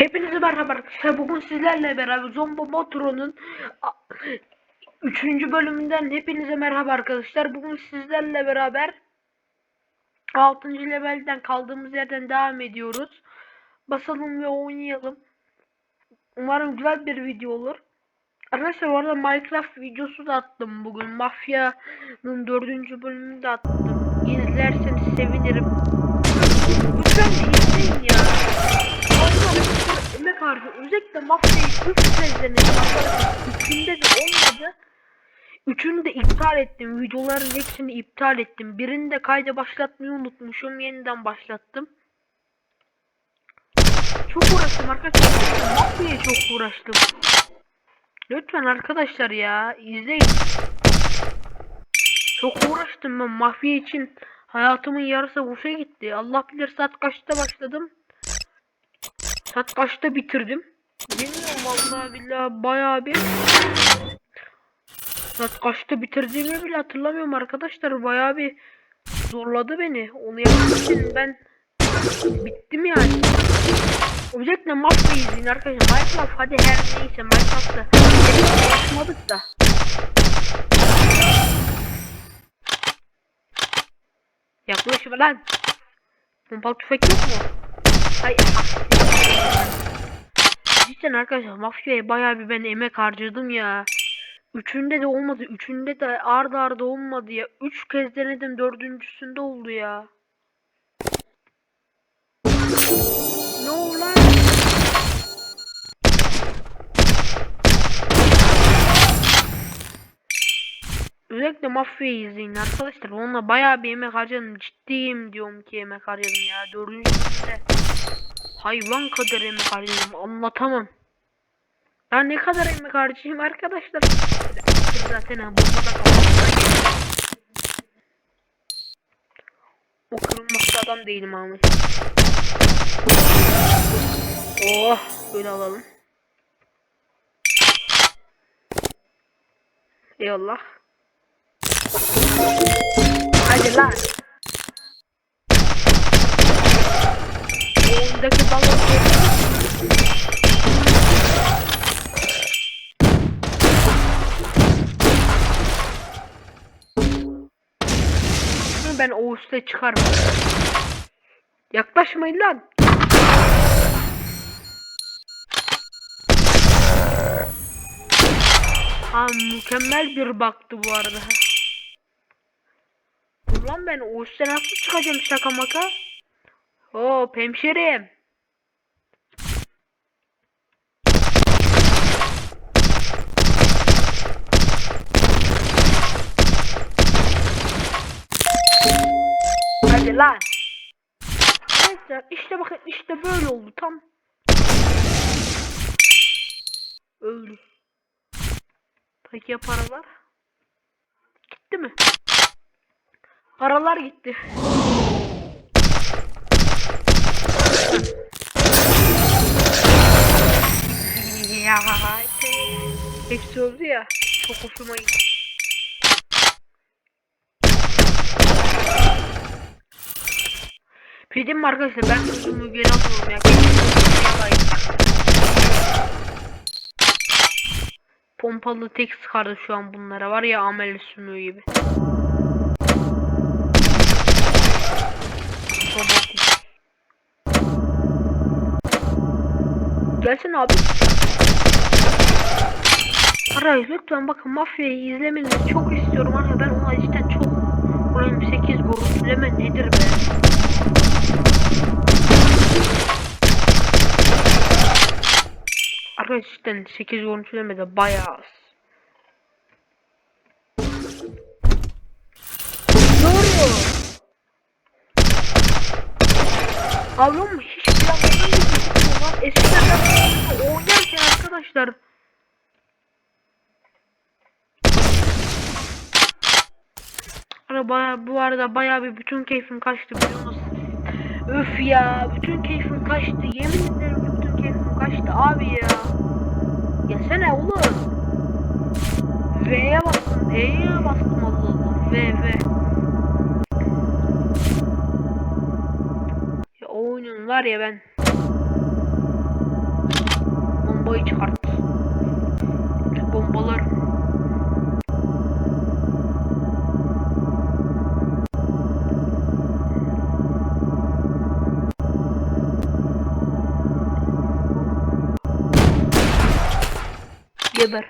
Hepinize merhaba arkadaşlar. Bugün sizlerle beraber Zombo Motro'nun 3. bölümünden hepinize merhaba arkadaşlar. Bugün sizlerle beraber 6. levelden kaldığımız yerden devam ediyoruz. Basalım ve oynayalım. Umarım güzel bir video olur. Arkadaşlar bu arada Minecraft videosu da attım bugün. Mafya'nın 4. bölümünü de attım. İzlerseniz sevinirim. Lütfen. Emek harcı. Özellikle mafyayı 3 kez denedim arkadaşlar. Üçünde de olmadı. Üçünü de iptal ettim. Videoların hepsini iptal ettim. Birini de kayda başlatmayı unutmuşum. Yeniden başlattım. Çok uğraştım arkadaşlar. Mafyaya çok uğraştım. Lütfen arkadaşlar ya izleyin. Çok uğraştım ben mafya için. Hayatımın yarısı boşa gitti. Allah bilir saat kaçta başladım. Saat kaçta bitirdim. Bilmiyorum vallahi billahi bayağı bir. Saat kaçta bitirdiğimi bile hatırlamıyorum arkadaşlar. Bayağı bir zorladı beni. Onu yapmak için ben bittim yani. Özellikle mafya izleyin arkadaşlar. Minecraft hadi her neyse Minecraft'ta ulaşmadık da. Yaklaşma lan. Pompalı tüfek yok mu? Ay Cidden arkadaşlar mafyaya bayağı bir ben emek harcadım ya. Üçünde de olmadı. Üçünde de arda arda olmadı ya. Üç kez denedim. Dördüncüsünde oldu ya. Ne oldu lan? Özellikle mafyayı izleyin arkadaşlar. Onunla bayağı bir emek harcadım. Ciddiyim diyorum ki emek harcadım ya. Dördüncü bölümde hayvan kadar emek harcadım. Anlatamam. Ben ne kadar emek harcayayım arkadaşlar. Zaten bombada kaldı. O kırılmazsa adam değilim ama. Oh böyle alalım. Eyvallah. Hadi lan. Balık Bunu ben o üste çıkarım. Yaklaşmayın lan. Ha mükemmel bir baktı bu arada. Ulan ben o üstte nasıl çıkacağım şaka maka? Hop hemşerim. Hadi lan. Neyse işte bakın işte böyle oldu tam. Öldü. Peki ya paralar? Gitti mi? Paralar gitti. Ya Hepsi öldü ya. Çok hoşuma gitti. Dedim mi arkadaşlar ben sözümü geri alıyorum ya. Pompalı tek sıkardı şu an bunlara var ya amel sümüğü gibi. Robotik. Gelsene abi. Arayüz lütfen bakın mafyayı izlemenizi çok istiyorum ama ben ona cidden çok Ulan 8 görüntüleme nedir be? Arkadaşlar 8 görüntüleme de bayağı az. Ne oluyor? Ablam hiç lan. Eskiden ben oynarken arkadaşlar baya, bu arada baya bir bütün keyfim kaçtı biliyorsunuz. Öf ya bütün keyfim kaçtı. Yemin ederim kaçtı abi ya. Gelsene oğlum. V'ye bastım. E'ye bastım Allah. V V. Ya oyunun var ya ben. bombayı çıkart. Bombalar. Geber.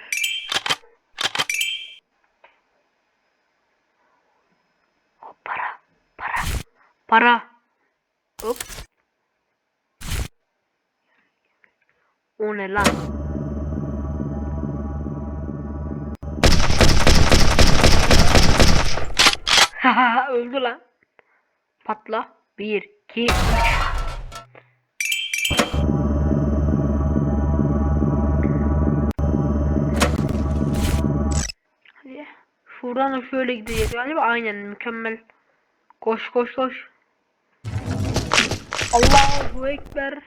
Hop, Para, para, para. Hop. O ne lan? Haha öldü lan. Patla. Bir, iki, üç. Şuradan da şöyle gideceğiz galiba. Aynen mükemmel. Koş koş koş. Allahu Ekber.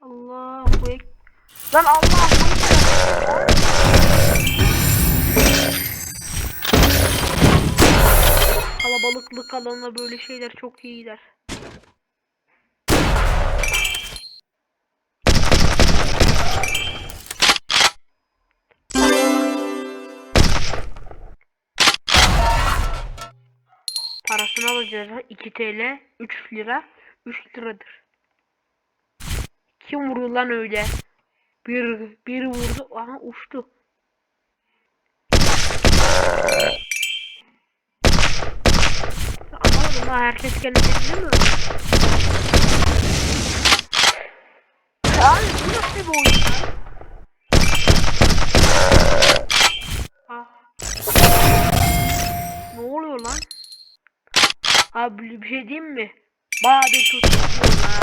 Allahu Ekber. Lan Allahu Ekber. Kalabalıklık alanına böyle şeyler çok iyi. Parasını alacağız. 2 TL, 3 lira, 3 liradır. Kim vuruyor lan öyle? Bir, bir vurdu. Aha uçtu. Anlamadım ha herkes kendini mi? Abi bu nasıl bir oyun? Ah. Ne oluyor lan? Abi bir şey diyeyim mi? Bayağı bir oldu ha.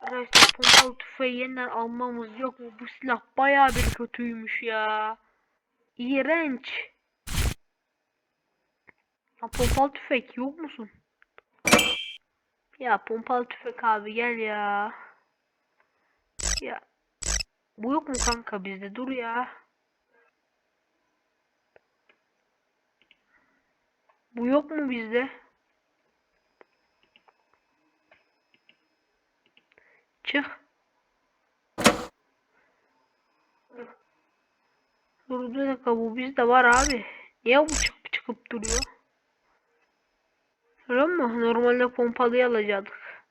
Arkadaşlar pompalı tüfeği yeniden almamız yok mu? Bu silah bayağı bir kötüymüş ya. İğrenç. Ya pompalı tüfek yok musun? Ya pompalı tüfek abi gel ya. Ya. Bu yok mu kanka bizde? Dur ya. Bu yok mu bizde? Çık. Dur bir dakika bu bizde var abi. Niye bu çıkıp çıkıp duruyor? Öyle mi? Normalde pompalıyı alacaktık.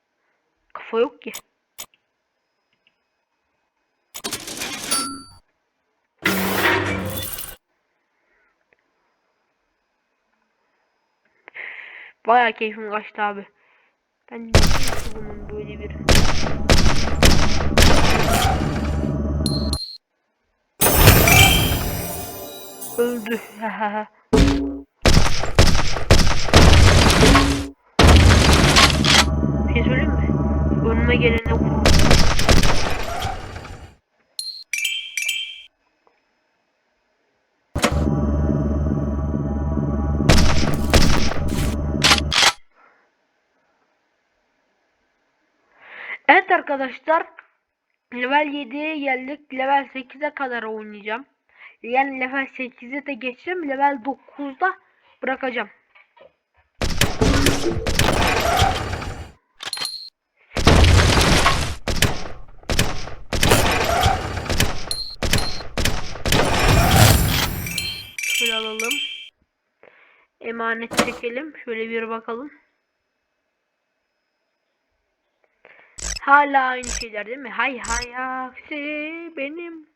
Kafa yok ki. Bayağı keyfim kaçtı abi. Ben bunun böyle bir... Öldü. bir şey söyleyeyim mi? Önüme gelene vururum. Evet arkadaşlar level 7'ye geldik. Level 8'e kadar oynayacağım. Yani level 8'e de geçeceğim. Level 9'da bırakacağım. Şöyle alalım. Emanet çekelim. Şöyle bir bakalım. Hala aynı şeyler değil mi? Hay hay aksi benim.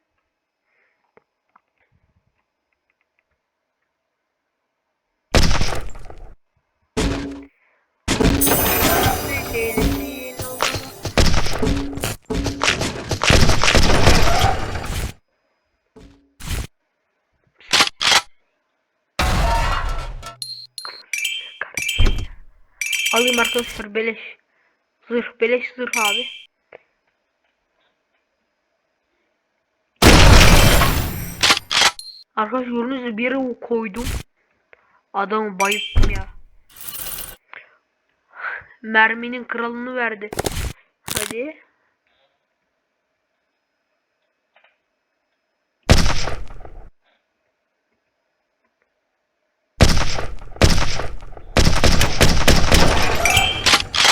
Alayım arkadaşlar beleş. Zırh beleş zırh abi. Arkadaşlar gördüğünüz gibi bir yere koydum. Adamı bayılttım ya. Merminin kralını verdi. Hadi.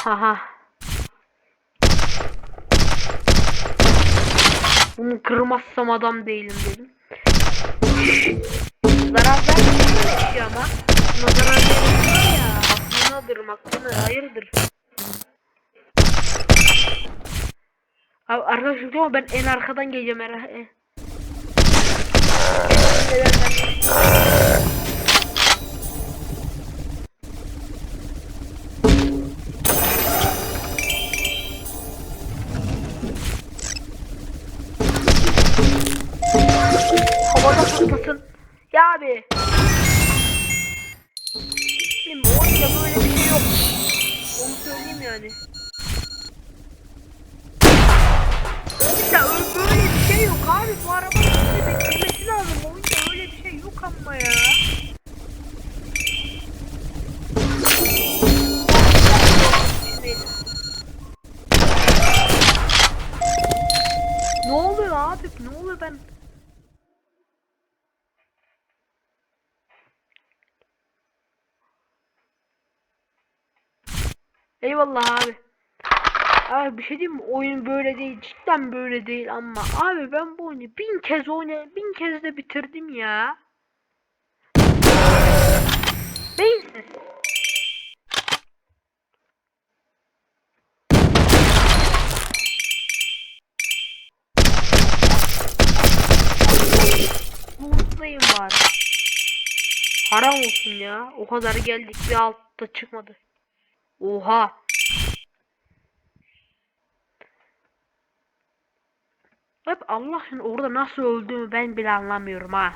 Haha. Bunu kırmazsam adam değilim dedim. zarar vermiyor ki ama. Buna zarar veriyor ya. Aklınadır aklına hayırdır. Abi diyor ama ben en arkadan geleceğim herhalde. Patlasın. Ya abi. Şimdi oyunda böyle bir şey yok. Onu söyleyeyim yani. Ya öyle böyle Eyvallah abi. Abi bir şey diyeyim mi? Oyun böyle değil. Cidden böyle değil ama abi ben bu oyunu bin kez oynadım. Bin kez de bitirdim ya. Beyinsiz. Mutluyum var. Haram olsun ya. O kadar geldik bir altta çıkmadı. Oha. Hep Allah'ın orada nasıl öldüğümü ben bile anlamıyorum ha.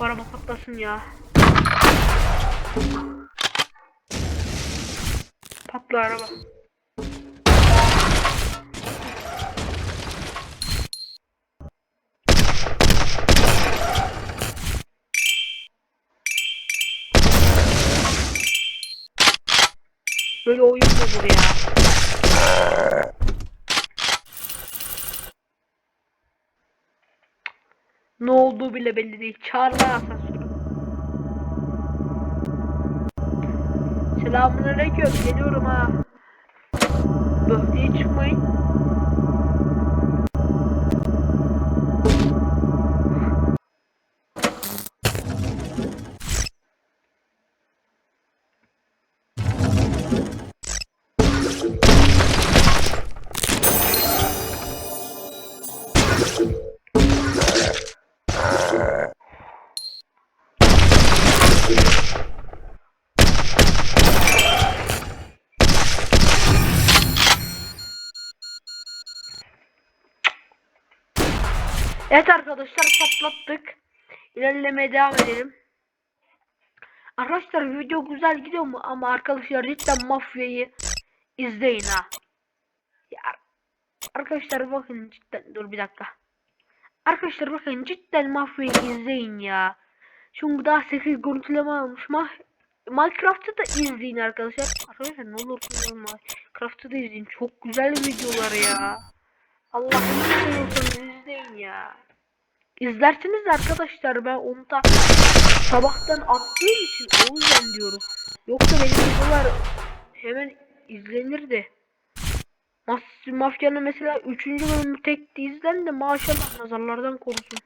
Araba patlasın ya. Patla araba. Böyle oyun olur ya? Ne olduğu bile belli değil. Çağrılar asansörü. Selamünaleyküm. Geliyorum ha. Böhteye çıkmayın. Evet arkadaşlar patlattık. İlerlemeye devam edelim. Arkadaşlar video güzel gidiyor mu? Ama arkadaşlar cidden mafyayı izleyin ha. Ya, arkadaşlar bakın cidden dur bir dakika. Arkadaşlar bakın cidden mafyayı izleyin ya. Çünkü daha 8 görüntüleme almış. Ma Minecraft'ı da izleyin arkadaşlar. Arkadaşlar ne olursunuz Minecraft'ı da izleyin. Çok güzel videolar ya. Allah'ını seviyorsanız izleyin ya. İzlersiniz arkadaşlar ben onu da sabahtan attığım için o yüzden diyorum. Yoksa benim videolar hemen izlenirdi. Mafyanın mesela 3. bölümü tek izlen de maşallah nazarlardan korusun.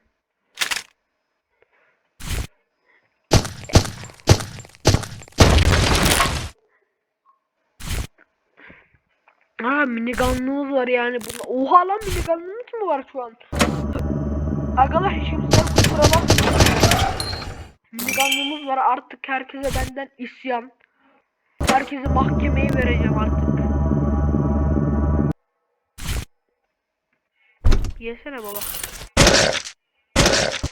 Ha minigunluğumuz var yani. Bunda. Oha lan minigunluğumuz mu var şu an? Arkadaşlar şimdi sen kusura bakma. Minigunluğumuz var artık herkese benden isyan. Herkese mahkemeye vereceğim artık. Yesene baba.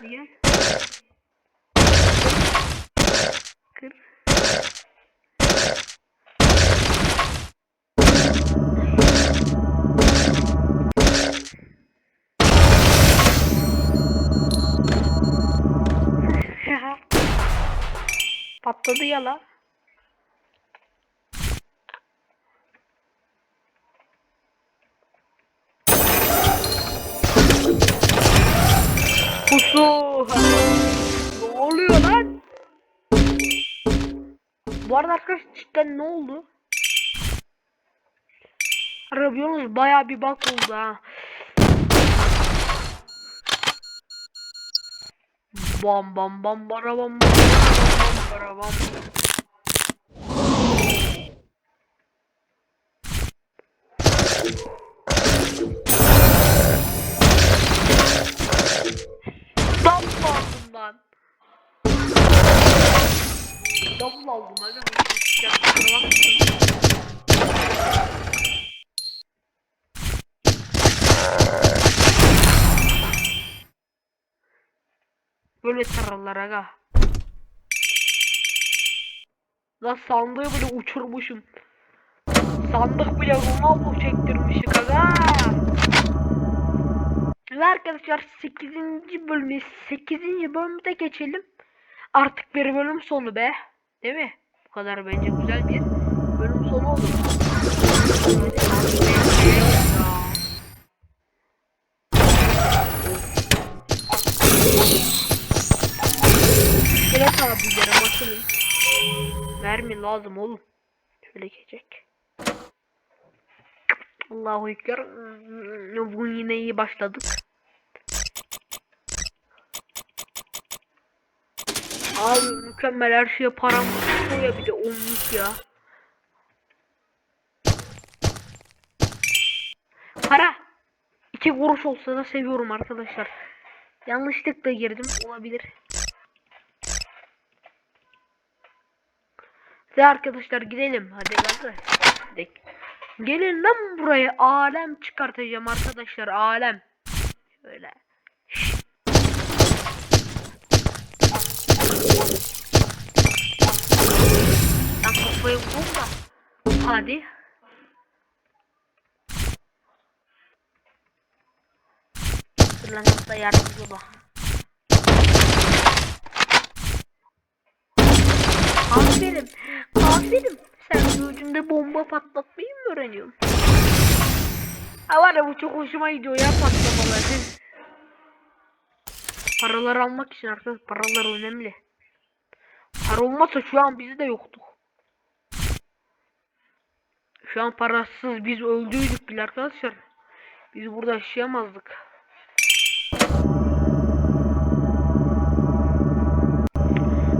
Ye. Kır. Patladı ya la. Pusu. ne oluyor lan? Bu arada arkadaşlar cidden ne oldu? Arabiyonuz baya bir bak oldu ha. Bam bam bam bara bam bam bam. Double aldım lan. Double aldım kusura bakmayın. Böyle tararlar aga. Lan sandığı bile uçurmuşum. Sandık bile Ronaldo çektirmişik aga. Ve arkadaşlar 8. bölümü 8. bölümde geçelim. Artık bir bölüm sonu be. Değil mi? Bu kadar bence güzel bir bölüm sonu olur. Mermi lazım oğlum. Şöyle geçecek. Allahu Ekber. Bugün yine iyi başladık. Abi mükemmel her şeye param ya bir de onluk ya. Para. İki kuruş olsa da seviyorum arkadaşlar. Yanlışlıkla girdim olabilir. Ve arkadaşlar gidelim hadi hadi. Gelin lan buraya alem çıkartacağım arkadaşlar alem. Şöyle. Lan kafayı vur. Hadi. Lan yardımcı bak. Aferin. Aferin. Sen ucunda bomba patlatmayı mı öğreniyorsun? Ha var ya bu çok hoşuma gidiyor ya patlamaları. Paraları almak için arkadaşlar paralar önemli. Para olmazsa şu an bizi de yoktuk. Şu an parasız biz öldüydük bile arkadaşlar. Biz burada yaşayamazdık.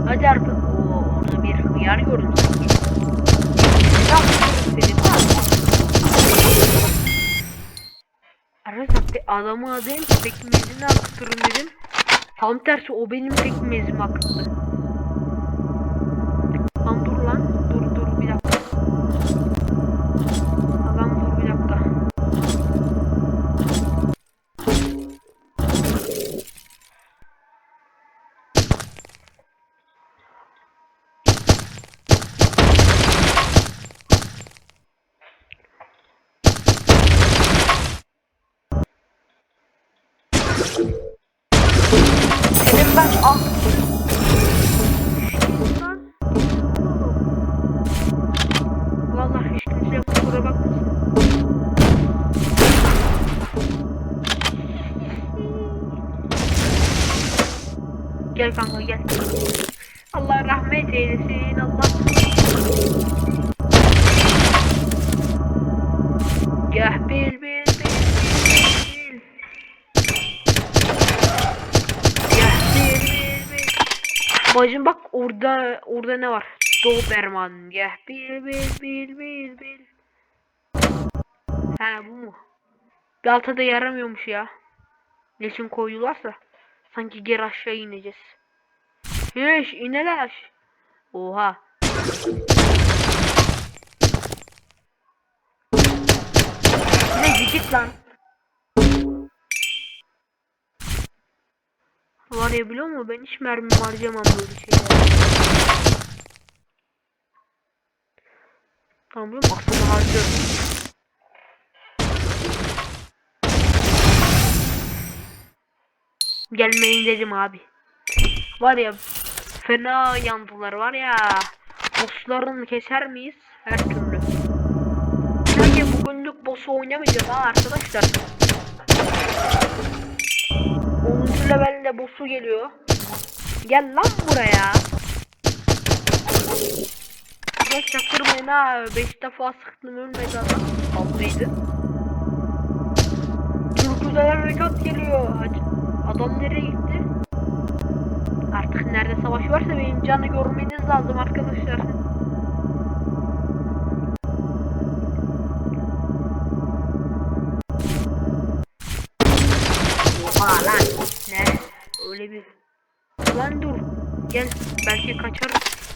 Hadi artık dedim. Arkadaşlar pe- adamı alayım pekmezini akıtırım dedim. Tam tersi o benim pekmezimi akıttı. Gel kanka gel. Allah rahmet eylesin Allah. Gel bil bil bil bil. Gel bil bil bil. Bacım bak orada orada ne var? Doberman. Gel bil bil bil bil bil. Ha bu mu? Balta da yaramıyormuş ya. Neçin koydularsa. Sanki geri aşağı ineceğiz. Hiç inelaş. Oha. Ne git lan. Var ya biliyor musun ben hiç mermi harcamam böyle şeyler. Tamam biliyor musun? Aslında harcıyorum. Gelmeyin dedim abi. Var ya fena yandılar var ya. Bosslarını keser miyiz? Her türlü. Sanki bugünlük boss'u oynamayacağız ha arkadaşlar. 10. levelde boss'u geliyor. Gel lan buraya. Geç çaktırmayın ha. 5 defa sıktım ölmedi adam. Tatlıydı. Türküler harekat geliyor. Hadi. Adam nereye gitti? Artık nerede savaş varsa benim canı görmeniz lazım arkadaşlar. Oha lan. Ne? Öyle bir... Lan dur. Gel. Belki kaçarız.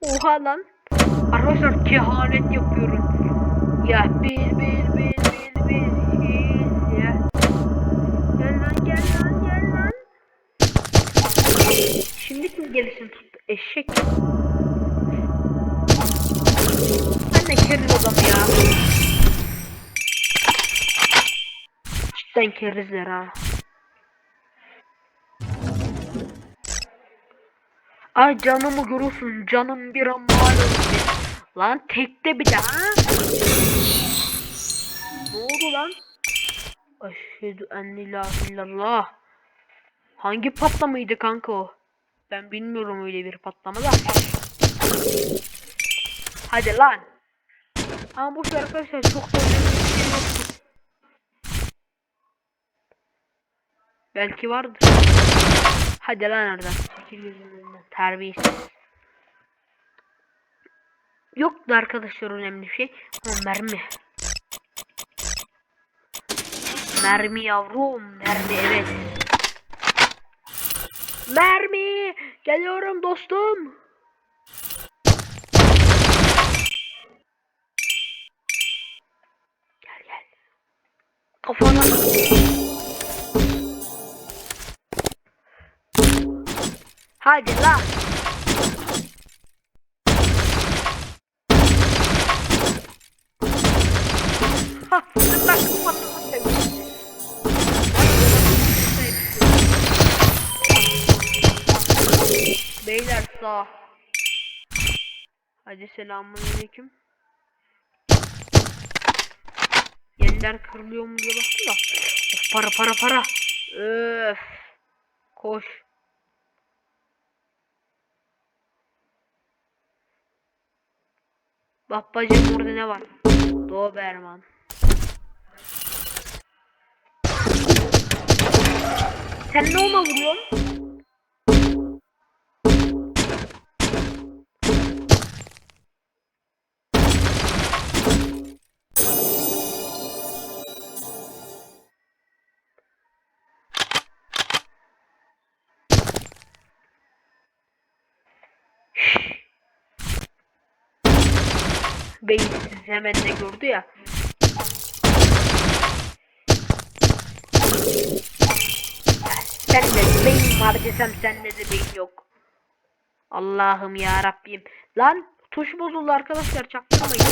Oha lan. Arkadaşlar kehanet yapıyorum. Ya bir bir bir bir bir ya. Gel lan gel lan gel lan. Şimdi kim gelişini tuttu? Eşek. De keriz adam ya. Cidden kerizler ha. Ay canımı görürsün canım bir an mal. Lan tekte bir daha. Ne oldu lan? Eşhedü en ilahe illallah. Hangi patlamaydı kanka o? Ben bilmiyorum öyle bir patlama da. Hadi lan. Ama bu şey arkadaşlar çok da şey. Belki vardır. Hadi lan oradan. Çekil yüzünden. Terbiyesiz. Yoktu arkadaşlar önemli şey. Ama mermi. Mermi yavrum. Mermi evet. Mermi. Geliyorum dostum. Gel gel. Kafana. Hadi lan. Hadi selamünaleyküm. Yerler kırılıyor mu diye baktım da. Of, para para para. Öf. Koş. Bak bacım burada ne var? Doberman. Sen ne ona vuruyorsun? Beyinsiz hemen de gördü. Ya Sen de beyin var desem sende de beyin yok. Allah'ım ya Rabbim. Lan tuş bozuldu arkadaşlar çaktırmayın.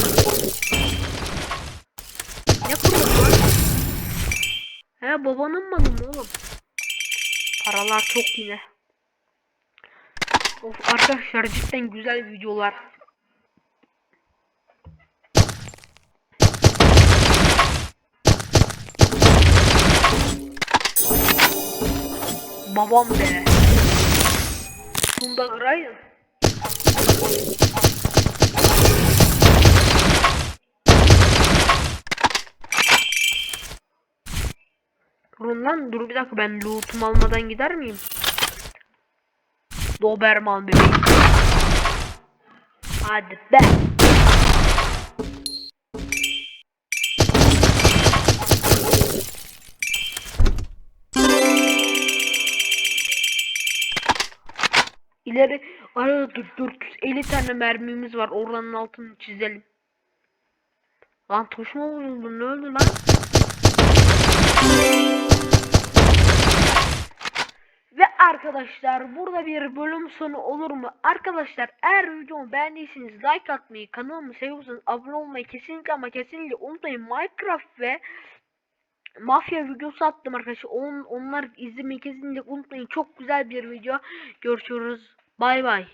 Ne kuruyorsun lan? He babanın malı mı oğlum? Paralar çok yine. Of arkadaşlar cidden güzel videolar. Babam be. Şunda kırayım. Durun dur bir dakika ben lootumu almadan gider miyim? Doberman bebeğim. Hadi be. İleri arada dur 450 tane mermimiz var. Oranın altını çizelim. Lan tuş mu vuruldu? Ne öldü lan? Ve arkadaşlar burada bir bölüm sonu olur mu? Arkadaşlar eğer videomu beğendiyseniz like atmayı, kanalımı seviyorsanız abone olmayı kesinlikle ama kesinlikle unutmayın. Minecraft ve Mafya videosu attım arkadaşlar. On, onlar izlemeyi kesinlikle unutmayın. Çok güzel bir video. Görüşürüz. Bay bay.